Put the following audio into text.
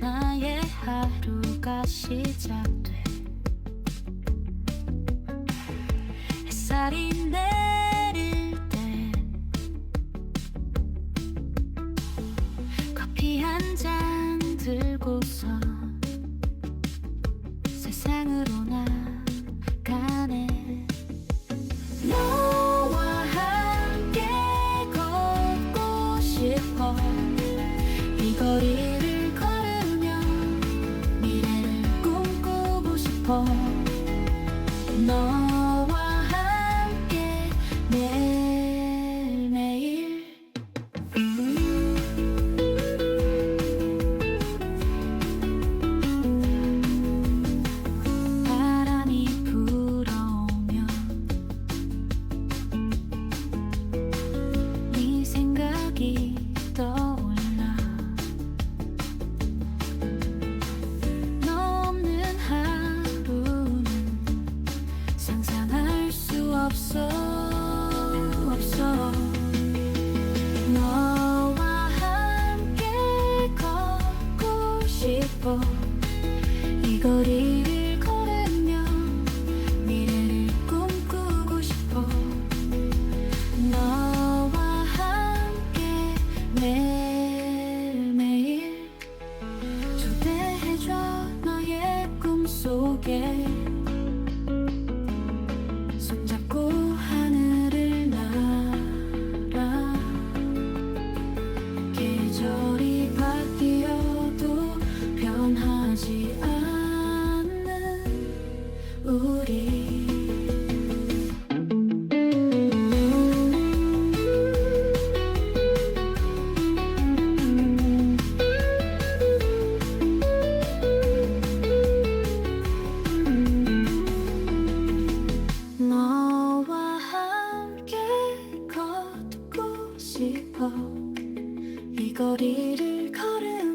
나의 하루가 시작돼 햇살이 거리를 걸으며 미래를 꿈꾸고 싶어 없어 없어. 너와 함께 걷고 싶어. 이 거리를 걸으며 미래를 꿈꾸고 싶어. 너와 함께 매일매일 초대해줘 너의 꿈속에 이 거리를 걸은